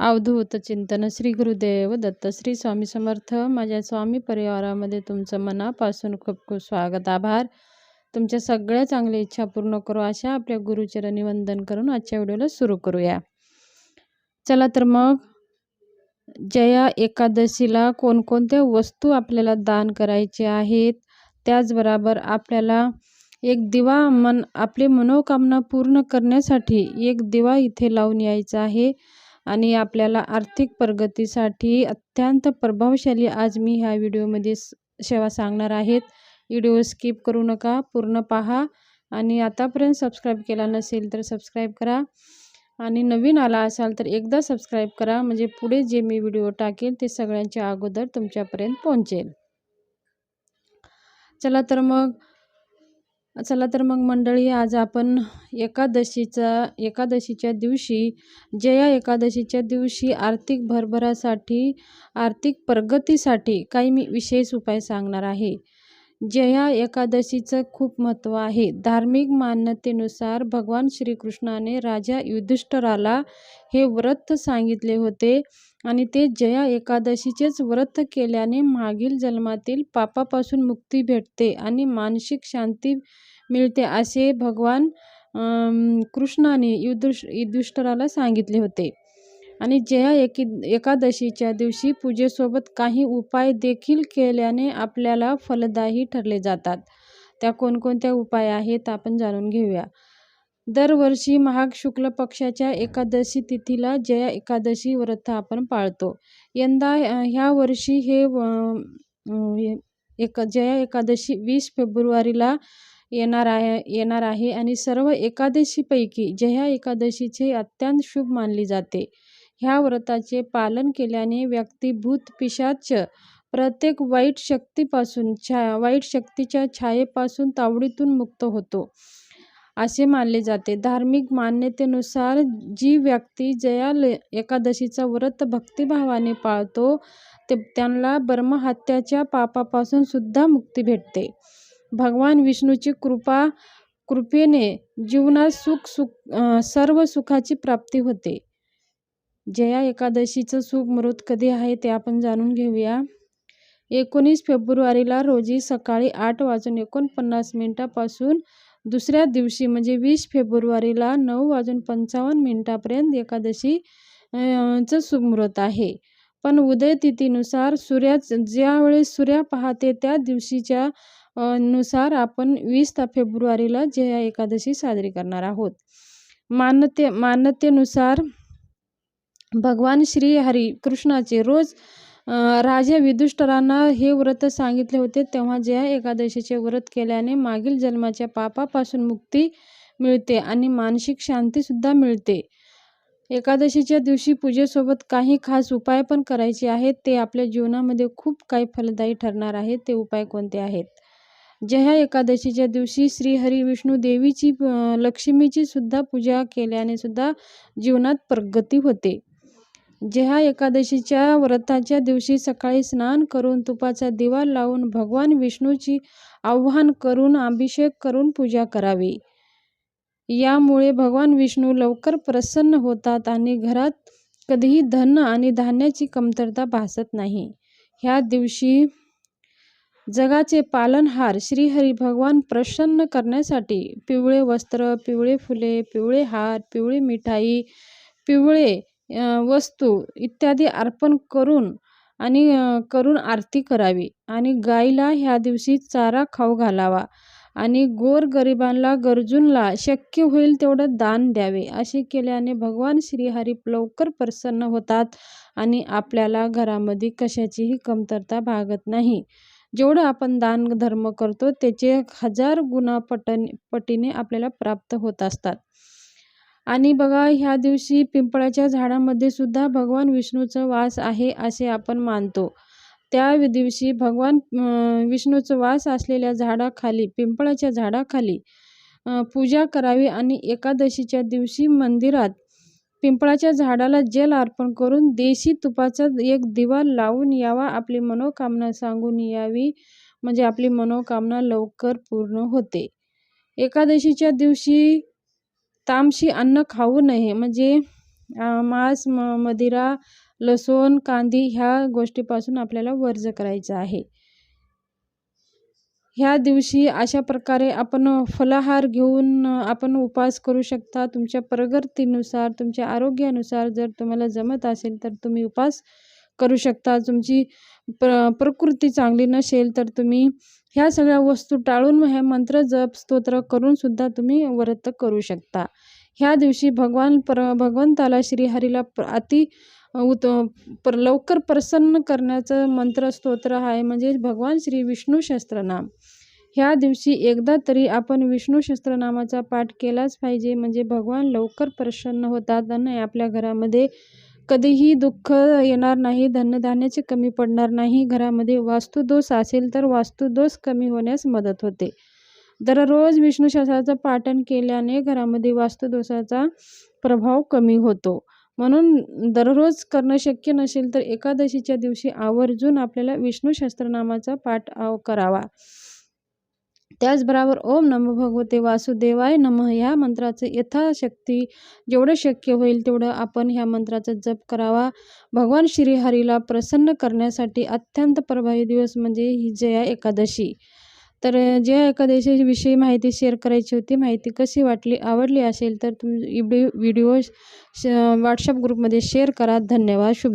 अवधूत चिंतन श्री गुरुदेव दत्त श्री स्वामी समर्थ. माझ्या स्वामी परिवारामध्ये तुमचं मनापासून खूप खूप स्वागत आभार. तुमच्या सगळ्या चांगल्या इच्छा पूर्ण करू अशा आपल्या गुरुचरणी वंदन करून आजच्या व्हिडिओला सुरू करूया. चला तर मग जया एकादशीला कोणकोणत्या वस्तू आपल्याला दान करायचे आहेत त्याचबरोबर आपल्याला एक दिवा मन आपली मनोकामना पूर्ण करण्यासाठी एक दिवा इथे लावून यायचा आहे. आणि आपल्याला आर्थिक प्रगतीसाठी अत्यंत प्रभावशाली आज मी ह्या व्हिडिओमध्ये सेवा सांगणार आहेत. व्हिडिओ स्किप करू नका पूर्ण पहा आणि आतापर्यंत सबस्क्राईब केला नसेल तर सबस्क्राईब करा. आणि नवीन आला असाल तर एकदा सबस्क्राईब करा म्हणजे पुढे जे मी व्हिडिओ टाकेल ते सगळ्यांच्या अगोदर तुमच्यापर्यंत पोहोचेल. चला तर मग चला तर मग मंडळी आज आपण एकादशीचा एकादशीच्या दिवशी जया एकादशीच्या दिवशी आर्थिक भरभरासाठी आर्थिक प्रगतीसाठी काही मी विशेष उपाय सांगणार आहे. जया एकादशीचं खूप महत्त्व आहे. धार्मिक मान्यतेनुसार भगवान श्रीकृष्णाने राजा युधिष्ठराला हे व्रत सांगितले होते. आणि ते जया एकादशीचेच व्रत केल्याने मागील जन्मातील पापापासून मुक्ती भेटते आणि मानसिक शांती मिळते असे भगवान कृष्णाने युधिष युधिष्ठराला सांगितले होते. आणि जया एकी एकादशीच्या दिवशी पूजेसोबत काही उपाय देखील केल्याने आपल्याला फलदायी ठरले जातात. त्या कोणकोणत्या उपाय आहेत आपण जाणून घेऊया. दरवर्षी महाग शुक्ल पक्षाच्या एकादशी तिथीला जया एकादशी व्रत आपण पाळतो. यंदा ह्या वर्षी हे एक जया एकादशी वीस फेब्रुवारीला येणार आहे येणार आहे आणि सर्व एकादशीपैकी जया एकादशीचे अत्यंत शुभ मानली जाते. ह्या व्रताचे पालन केल्याने व्यक्ती भूत पिशाच प्रत्येक वाईट शक्तीपासून छा वाईट शक्तीच्या छायेपासून तावडीतून मुक्त होतो. असे मानले जाते. धार्मिक मान्यतेनुसार जी व्यक्ती जया एकादशीचा व्रत भक्तिभावाने पाळतो ते त्यांना ब्रह्महत्याच्या पापापासून सुद्धा मुक्ती भेटते. भगवान विष्णूची कृपा कृपेने जीवनात सुख सुख सर्व सुखाची प्राप्ती होते. जया एकादशीचं सुख मृत कधी आहे ते आपण जाणून घेऊया. एकोणीस फेब्रुवारीला रोजी सकाळी आठ वाजून एकोणपन्नास मिनिटापासून दुसऱ्या दिवशी म्हणजे वीस फेब्रुवारीला नऊ वाजून पंचावन्न मिनिटापर्यंत एकादशी चं सुमृत आहे. पण उदय तिथीनुसार सूर्या ज्यावेळेस सूर्या पाहते त्या दिवशीच्या नुसार आपण वीस फेब्रुवारीला जया एकादशी साजरी करणार आहोत. मान्यते मान्यतेनुसार भगवान श्री हरी कृष्णाचे रोज राजा विदुष्टरांना हे व्रत सांगितले होते. तेव्हा जया एकादशीचे व्रत केल्याने मागील जन्माच्या पापापासून मुक्ती मिळते आणि मानसिक शांतीसुद्धा मिळते. एकादशीच्या दिवशी पूजेसोबत काही खास उपाय पण करायचे आहेत. ते आपल्या जीवनामध्ये खूप काही फलदायी ठरणार आहेत. ते उपाय कोणते आहेत? जया एकादशीच्या दिवशी श्रीहरी विष्णू देवीची लक्ष्मीची सुद्धा पूजा केल्याने सुद्धा जीवनात प्रगती होते. जेहा एकादशीच्या व्रताच्या दिवशी सकाळी स्नान करून तुपाचा दिवा लावून भगवान विष्णूची आव्हान करून अभिषेक करून पूजा करावी. यामुळे भगवान विष्णू लवकर प्रसन्न होतात आणि घरात कधीही धन आणि धान्याची कमतरता भासत नाही. ह्या दिवशी जगाचे पालनहार श्रीहरी भगवान प्रसन्न करण्यासाठी पिवळे वस्त्र पिवळे फुले पिवळे हार पिवळी मिठाई पिवळे वस्तू इत्यादी अर्पण करून आणि करून आरती करावी आणि गाईला ह्या दिवशी चारा खाऊ घालावा आणि गोरगरिबांना गरजूंना शक्य होईल तेवढं दान द्यावे असे केल्याने भगवान श्रीहरी लवकर प्रसन्न होतात आणि आपल्याला घरामध्ये कशाचीही कमतरता भागत नाही. जेवढं आपण दान धर्म करतो त्याचे हजार गुणा पटन पटीने आपल्याला प्राप्त होत असतात. आणि बघा ह्या दिवशी पिंपळाच्या झाडामध्ये सुद्धा भगवान विष्णूचा वास आहे असे आपण मानतो. त्या दिवशी भगवान विष्णूचा वास असलेल्या झाडाखाली पिंपळाच्या झाडाखाली पूजा करावी आणि एकादशीच्या दिवशी मंदिरात पिंपळाच्या झाडाला जल अर्पण करून देशी तुपाचा एक दिवा लावून यावा आपली मनोकामना सांगून यावी. म्हणजे आपली मनोकामना लवकर पूर्ण होते. एकादशीच्या दिवशी तामशी अन्न खाऊ नये. म्हणजे मांस म मदिरा लसूण कांदी ह्या गोष्टीपासून आपल्याला वर्ज करायचं आहे. ह्या दिवशी अशा प्रकारे आपण फलाहार घेऊन आपण उपवास करू शकता. तुमच्या प्रगतीनुसार तुमच्या आरोग्यानुसार जर तुम्हाला जमत असेल तर तुम्ही उपास करू शकता. तुमची प्र प्रकृती चांगली नसेल तर तुम्ही ह्या सगळ्या वस्तू टाळून हे मंत्र जप स्तोत्र करूनसुद्धा तुम्ही व्रत करू शकता. ह्या दिवशी भगवान पर भगवंताला श्रीहरीला प्र अति उत पर लवकर प्रसन्न करण्याचं मंत्र स्तोत्र आहे म्हणजे भगवान श्री विष्णू सहस्त्रनाम. ह्या दिवशी एकदा तरी आपण विष्णू सहस्त्रनामाचा पाठ केलाच पाहिजे म्हणजे भगवान लवकर प्रसन्न होतात आणि आपल्या घरामध्ये कधीही दुःख येणार नाही धनधान्याची कमी पडणार नाही घरामध्ये वास्तुदोष असेल तर वास्तुदोष कमी होण्यास मदत होते. दररोज विष्णूशास्त्राचं पाठन केल्याने घरामध्ये वास्तुदोषाचा प्रभाव कमी होतो. म्हणून दररोज करणं शक्य नसेल तर एकादशीच्या दिवशी आवर्जून आपल्याला विष्णूशास्त्रनामाचा पाठ आव करावा. त्याचबरोबर ओम नम भगवते वासुदेवाय नमः. ह्या मंत्राचं यथाशक्ती जेवढं शक्य होईल तेवढं आपण ह्या मंत्राचा जप करावा. भगवान श्रीहरीला प्रसन्न करण्यासाठी अत्यंत प्रभावी दिवस म्हणजे ही जया एकादशी. तर जया एकादशीविषयी माहिती शेअर करायची होती. माहिती कशी वाटली आवडली असेल तर तुम व्हिडिओ व्हिडिओ श व्हॉट्सअप ग्रुपमध्ये शेअर करा. धन्यवाद. शुभ